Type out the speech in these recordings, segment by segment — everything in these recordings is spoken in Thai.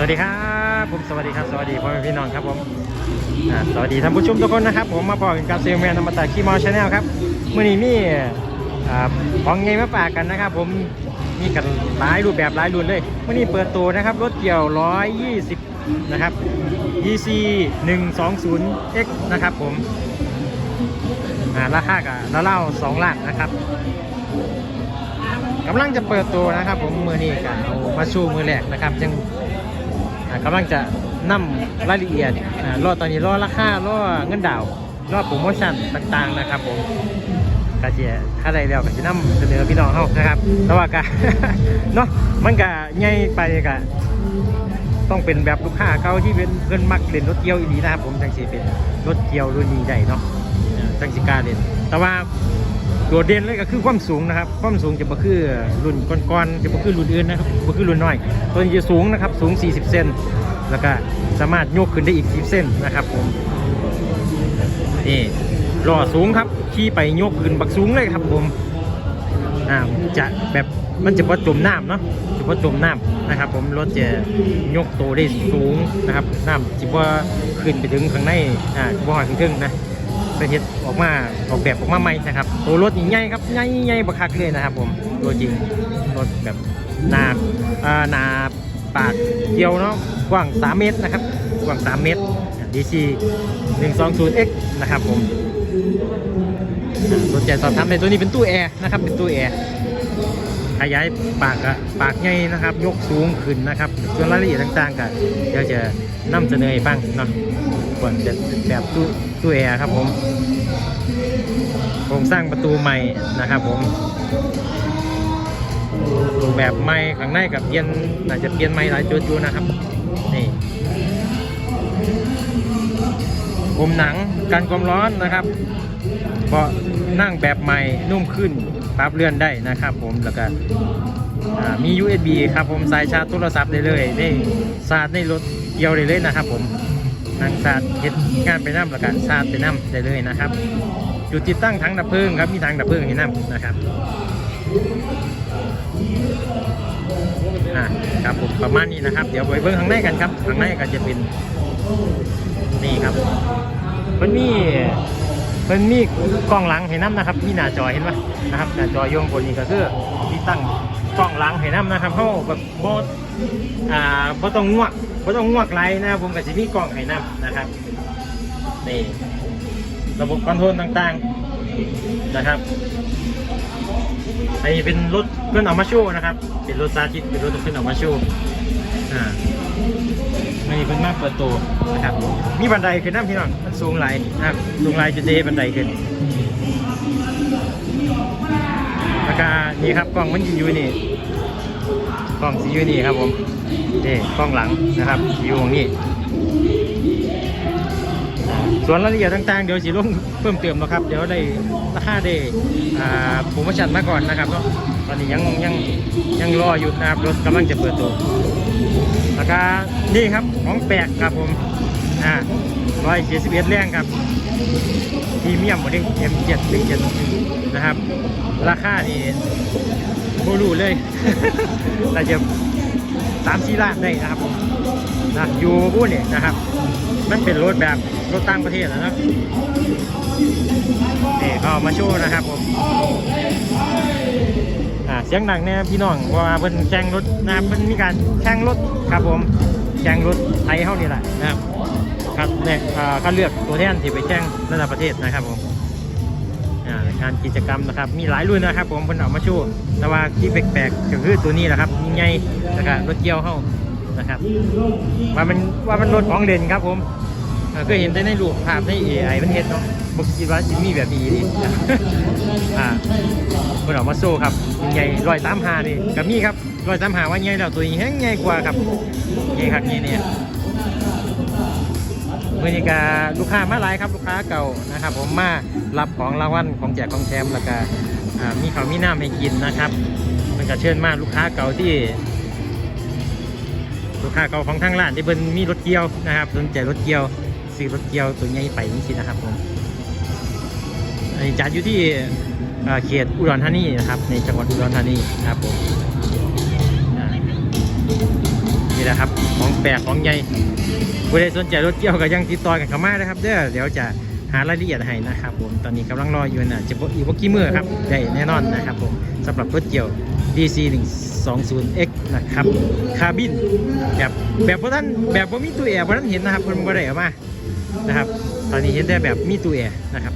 วัสดีครับผมสวัสดีครับสวัสดีพ่อแม่พี่น้องครับผมสวัสดีท่านผู้ชมทุกคนนะครับ ผมมาพอกันกับเซลแมนนำมาตาคีมอชาแนลครับมื่อนี้มีอ่ของไงมาฝากกันนะครับ ผมมีกันหลายรูปแบบหลายรุ่นเลยเมื่อนี้เปิดตัวนะครับรถเกี่ยว 120 นะครับ EC 120 X นะครับ ผมราคากับละเล่าสองล้านนะครับกำลังจะเปิดตัวนะครับ ผมมือนี้กันเอามาชูมือแรกนะครับยัง กำลังจะนำรายละเอียดอ่ารอตอนนี้รอราคารอเงินดาวรอโปรโมชั่นต่างๆนะครับผมกาเจียถ้าได้แล้วก็จะนำเสนอพี่น้องเขานะครับแต่ว่ากะเนาะมันกะใหญ่ไปกะต้องเป็นแบบลูกค้าเก่าที่เป็นเพื่อนมักเล่นรถเกี่ยวอีหลีนะครับผมจังสีเป็นรถเกี่ยวรุ่นนี้ได้เนาะอ่าจังสิกล้าเล่นแต่ว่า โดดเด่นเลยก็คือความสูงนะครับ ความสูงจะบ่คือรุ่นก่อนๆจะบ่คือรุ่นอื่นนะครับบ่คือรุ่นน้อย ตัวนี้จะสูงนะครับสูง 40 เซนแล้วก็สามารถโยกขึ้นได้อีก 10 เซนนะครับผมนี่ล้อสูงครับขี่ไปโยกขึ้นบักสูงเลยครับผมอ่าจะแบบมันจะบ่จมน้ำเนาะจะบ่จมน้ำนะครับ ผมรถจะยกตัวได้สูงนะครับน้ำจะบ่ขึ้นไปถึงข้างในอ่าบ่หอยถึงนะ ไปเฮ็ดออกมาออกแบบออกมาใหม่นะครับตัวรถนี่ใหญ่ครับใหญ่ใหญ่บักคักเลยนะครับ ผมตัวจริงรถแบบหนาอ่าหนาปากเดียวเนาะกว้าง 3 เมตรนะครับกว้าง 3 เมตร DC 120X นะครับผมสนใจสอบถามในตัวนี้เป็นตู้แอร์นะครับเป็นตู้แอร์ ขยายปากอะปากใหญ่นะครับ ยกสูงขึ้นนะครับ ส่วนรายละเอียดต่างๆกันเดี๋ยวจะนำเสนอให้ฟังเนาะก่อนจะแบบตู้ตู้แอร์ครับผมโครงสร้างประตูใหม่นะครับผมแบบใหม่ข้างในกับเปลี่ยนอาจจะเปลี่ยนใหม่หลายจุดอยู่นะครับนี่ผมหนังกันความร้อนนะครับ เบาะนั่งแบบใหม่นุ่มขึ้นปรับเลื่อนได้นะครับผมแล้วก็มี USB ครับผมสายชาร์จโทรศัพท์ได้เลยนี่ชาร์จในรถเกี่ยวได้เลยนะครับ ผมนั่งชาร์จเฮ็ดงานไปน้ำแล้วก็ชาร์จไปน้ำได้เลยนะครับจุดติดตั้งถังดับเพลิงครับมีถังดับเพลิงให้น้ำนะครับอ่าครับผมประมาณนี้นะครับ เดี๋ยวไปเบิ่งข้างในกันครับข้างในก็จะเป็นนี่ครับ มันมี มันมีกล้องหลังให้น้ำนะครับ มีหน้าจอเห็นไหมนะครับหน้าจอโยงบนนี้ก็คือที่ตั้งกล้องหลังให้น้ำนะครับเขาแบบโบอ่าบ่ต้องงวกบ่ต้องงวกไรนะครับผมก็จะมีกล้องให้น้ำนะครับนี่ระบบคอนโทรลต่างๆนะครับอันนี้เป็นรถเพื่อนเอามาโชว์นะครับ เป็นรถซาจิตเป็นรถเพื่อนเอามาโชว์อ่า เพิ่นมาเปิดตัวนะครับมีบันไดขึ้นน้ำพี่น้องมันสูงหลายนะครับสูงหลายจะเดบันไดขึ้นแล้วก็นี่ครับกล้องมันอยู่นี่กล้องสีอยู่นี่ครับผมนี่กล้องหลังนะครับอยู่ตรงนี้ส่วนรายละเอียดต่างๆ เดี๋ยวสิลงเพิ่มเติมนะครับ เดี๋ยวได้ราคาได้อ่าโปรโมชั่นมาก่อนนะครับเนาะ อนนี้ยังยังยังรออยู่นะครับรถกำลังจะเปิดตัวแล้วก็นี่ครับของแปลกครับผมอ่าร้อยเจ็ดสิบเอ็ดแรงครับพรีเมียมหมดเลยเอ็มเจ็ดหนึ่งเจ็ดนะครับ ราคานี่โบรูเลยแต่จะสามสี่ล้านได้นะครับผมนะยู่พูเนี่ยนะครับ มันเป็นรถแบบรถต่างประเทศนะเนอะนี่เขามาโชว์นะครับผม เสียงดังเนี่ยพี่น้องเพราะว่าเพิ่นแข่งรถนะครับเพิ่นมีการแข่งรถครับผมแข่งรถไทยเฮานี่แหละนะครับครับเนี่ยอ่าเลือกตัวแทนที่ไปแข่งระดับประเทศนะครับผมอ่างานกิจกรรมนะครับ มีหลายรุ่นนะครับ ผมเพิ่นเอามาชูแต่ว่าที่แปลกๆก็คือตัวนี้แหละครับยิ่งใหญ่แล้วก็รถเกี่ยวเฮานะครับ ว่ามันว่ามันรถของเด่นครับผมเอ่อเคยเห็นแต่ในรูปภาพใน AI มันเห็นเนาะบ่คิดว่าสิมีแบบนี้ดิ อ่าเพิ่นเออกมาโซ่ครับใหญ่รอยสามหานี่กับมีครับรอยสามหาว่าใหญ่แล้วตัวนี้แห้งใหญ่กว่าครับใหญ่ครับใหญ่เนี่ยเมื่อนี้กาลูกค้ามาหลายครับลูกค้าเก่านะครับ ผมมารับของรางวัลของแจกของแถมแล้วก็อ่ามีเขามีหน้ำให้กินนะครับมันก็เชิญมาลูกค้าเก่าที่ลูกค้าเก่าของทางร้านที่เพิ่นมีรถเกียวนะครับสนใจรถเกียวซื้อรถเกียวตัวใหญ่ไปนี่สินะครับผมอันนี้จัดอยู่ที่ เอ่อเขตอุดรธานีนะครับ ในจังหวัดอุดรธานีนะครับผมนี่แหละครับของแปลกของใหญ่ผู้ใดสนใจรถเกี่ยวก็ยังติดต่อกันเข้ามานะครับเด้อเดี๋ยวจะหารายละเอียดให้นะครับผมตอนนี้กำลังรออยู่นะจะบอีว่ากี่มือครับได้แน่นอนนะครับผมสำหรับรถเกี่ยว DC 120X นะครับคาร์บินแบบแบบพวกท่านแบบพว่ามีตู้แอร์พวกท่านเห็นนะครับคนบ่ได้เอามา นะครับ ตอนนี้เห็นได้แบบมีตู้แอร์นะครับ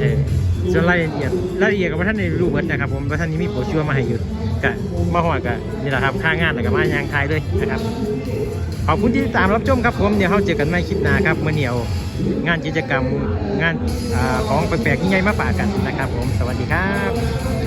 เออส่วนรายละเอียดรายละเอียดกับท่านในรู้เหมือนนะครับ ผมว่าท่านนี้มีโปรชัวร์มาให้อยู่กะมาหัวกะนี่แหละครับค่างานแล้วก็มายางคายด้วยนะครับขอบคุณที่ติดตามรับชมครับผมเดี๋ยวเราเจอกันใหม่คลิปหน้าครับเมื่อเหนียวงานกิจกรรมงานอของแปลกๆยิ่งใหญ่มาฝากกันนะครับ ผมสวัสดีครับ